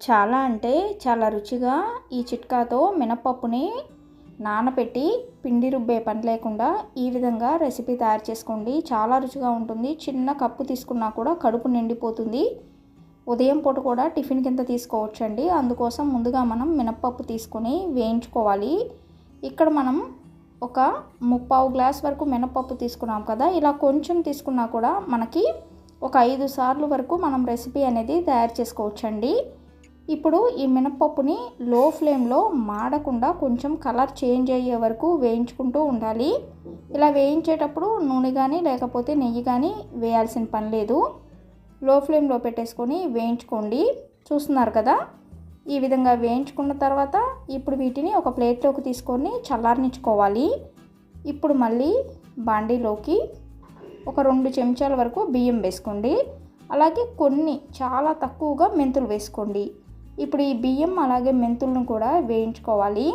చాలా అంటే చాలా రుచిగా ఈ చిట్కాతో మినపప్పుని నానబెట్టి పిండి రుబ్బే పని లేకుండా ఈ విధంగా రెసిపీ తయారు చేసుకోండి. చాలా రుచిగా ఉంటుంది. చిన్న కప్పు తీసుకున్నా కూడా కడుపు నిండిపోతుంది. ఉదయం పూట కూడా టిఫిన్ కింద తీసుకోవచ్చండి. అందుకోసం ముందుగా మనం మినప్పప్పు తీసుకొని వేయించుకోవాలి. ఇక్కడ మనం ఒక ముప్పావు గ్లాస్ వరకు మినపప్పు తీసుకున్నాం కదా. ఇలా కొంచెం తీసుకున్నా కూడా మనకి ఒక ఐదు సార్లు వరకు మనం రెసిపీ అనేది తయారు చేసుకోవచ్చండి. ఇప్పుడు ఈ మినపప్పుని లో ఫ్లేమ్లో మాడకుండా కొంచెం కలర్ చేంజ్ అయ్యే వరకు వేయించుకుంటూ ఉండాలి. ఇలా వేయించేటప్పుడు నూనె కానీ లేకపోతే నెయ్యి కానీ వేయాల్సిన పని లేదు. లో ఫ్లేమ్లో పెట్టేసుకొని వేయించుకోండి. చూస్తున్నారు కదా? ఈ విధంగా వేయించుకున్న తర్వాత ఇప్పుడు వీటిని ఒక ప్లేట్లోకి తీసుకొని చల్లారనిచ్చుకోవాలి. ఇప్పుడు మళ్ళీ బాండీలోకి ఒక రెండు చెంచాల వరకు బియ్యం వేసుకోండి. అలాగే కొన్ని చాలా తక్కువగా మెంతులు వేసుకోండి. ఇప్పుడు ఈ బియ్యం అలాగే మెంతులను కూడా వేయించుకోవాలి.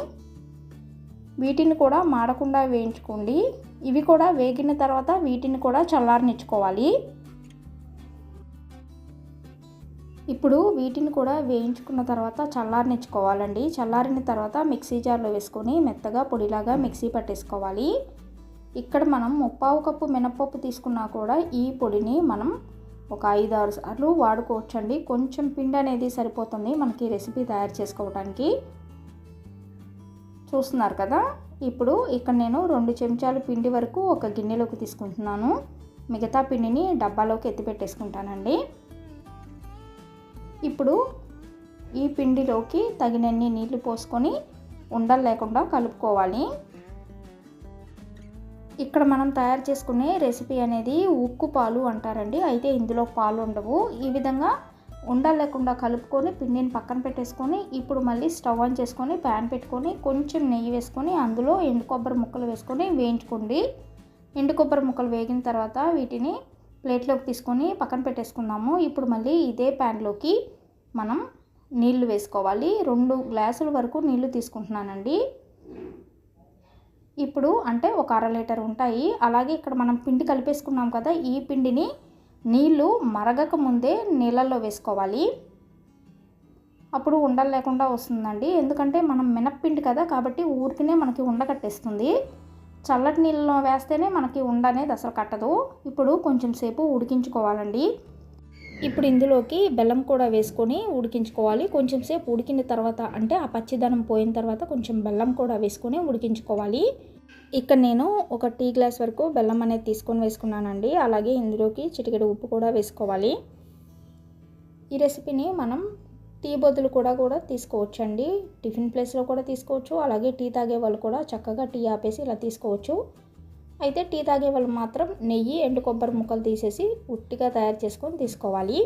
వీటిని కూడా మాడకుండా వేయించుకోండి. ఇవి కూడా వేగిన తర్వాత వీటిని కూడా చల్లారనిచ్చుకోవాలి. ఇప్పుడు వీటిని కూడా వేయించుకున్న తర్వాత చల్లారనిచ్చుకోవాలండి. చల్లారిన తర్వాత మిక్సీ జార్లో వేసుకొని మెత్తగా పొడిలాగా మిక్సీ పట్టేసుకోవాలి. ఇక్కడ మనం ముప్పావు కప్పు మినపప్పు తీసుకున్నా కూడా ఈ పొడిని మనం ఒక ఐదు ఆరు సార్లు వాడుకోవచ్చండి. కొంచెం పిండి అనేది సరిపోతుంది మనకి రెసిపీ తయారు చేసుకోవడానికి చూస్తున్నారు కదా? ఇప్పుడు ఇక్కడ నేను రెండు చెంచాలు పిండి వరకు ఒక గిన్నెలోకి తీసుకుంటున్నాను. మిగతా పిండిని డబ్బాలోకి ఎత్తిపెట్టేసుకుంటానండి ఇప్పుడు ఈ పిండిలోకి తగినన్ని నీళ్ళు పోసుకొని ఉండలు లేకుండా కలుపుకోవాలి. ఇక్కడ మనం తయారు చేసుకునే రెసిపీ అనేది ఉక్కు పాలు అంటారండి. అయితే ఇందులో పాలు ఉండవు. ఈ విధంగా ఉండలు లేకుండా కలుపుకొని పిండిని పక్కన పెట్టేసుకొని ఇప్పుడు మళ్ళీ స్టవ్ ఆన్ చేసుకొని ప్యాన్ పెట్టుకొని కొంచెం నెయ్యి వేసుకొని అందులో ఎండు కొబ్బరి ముక్కలు వేసుకొని వేయించుకోండి. ఎండు కొబ్బరి ముక్కలు వేగిన తర్వాత వీటిని ప్లేట్లోకి తీసుకొని పక్కన పెట్టేసుకుందాము. ఇప్పుడు మళ్ళీ ఇదే ప్యాన్లోకి మనం నీళ్ళు వేసుకోవాలి. రెండు గ్లాసుల వరకు నీళ్ళు తీసుకుంటున్నానండి. ఇప్పుడు అంటే ఒక అర లీటర్ ఉంటాయి. అలాగే ఇక్కడ మనం పిండి కలిపేసుకున్నాం కదా ఈ పిండిని నీళ్ళు మరగక ముందే నీళ్ళల్లో వేసుకోవాలి. అప్పుడు ఉండలు లేకుండా వస్తుందండి. ఎందుకంటే మనం మినప్పిండి కదా కాబట్టి ఊరికినే మనకి ఉండకట్టేస్తుంది చల్లటి నీళ్ళలో వేస్తేనే మనకి ఉండ అనేది అసలు కట్టదు. ఇప్పుడు కొంచెం సేపు ఉడికించుకోవాలండి. ఇప్పుడు ఇందులోకి బెల్లం కూడా వేసుకొని ఉడికించుకోవాలి. కొంచెం సేపు ఉడికిన తర్వాత అంటే ఆ పచ్చిదనం పోయిన తర్వాత కొంచెం బెల్లం కూడా వేసుకొని ఉడికించుకోవాలి. ఇక్కడ నేను ఒక టీ గ్లాస్ వరకు బెల్లం అనేది తీసుకొని వేసుకున్నానండి. అలాగే ఇందులోకి చిటికెడు ఉప్పు కూడా వేసుకోవాలి. ఈ రెసిపీని మనం టీ బదులు కూడా కూడా తీసుకోవచ్చండి. టిఫిన్ ప్లేస్లో కూడా తీసుకోవచ్చు. అలాగే టీ తాగే వాళ్ళు కూడా చక్కగా టీ ఆపేసి ఇలా తీసుకోవచ్చు. అయితే టీ తాగే వాళ్ళు మాత్రం నెయ్యి ఎండు కొబ్బరి ముక్కలు తీసేసి ఉట్టిగా తయారు చేసుకొని తీసుకోవాలి.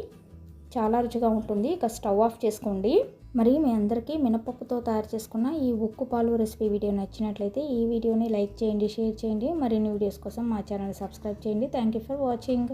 చాలా రుచిగా ఉంటుంది. ఇక స్టవ్ ఆఫ్ చేసుకోండి. మరి మీ అందరికీ మినపప్పుతో తయారు చేసుకున్న ఈ ఉక్కు పాలు రెసిపీ వీడియో నచ్చినట్లయితే ఈ వీడియోని లైక్ చేయండి షేర్ చేయండి. మరిన్ని వీడియోస్ కోసం మా ఛానల్ సబ్స్క్రైబ్ చేయండి. Thank you for watching.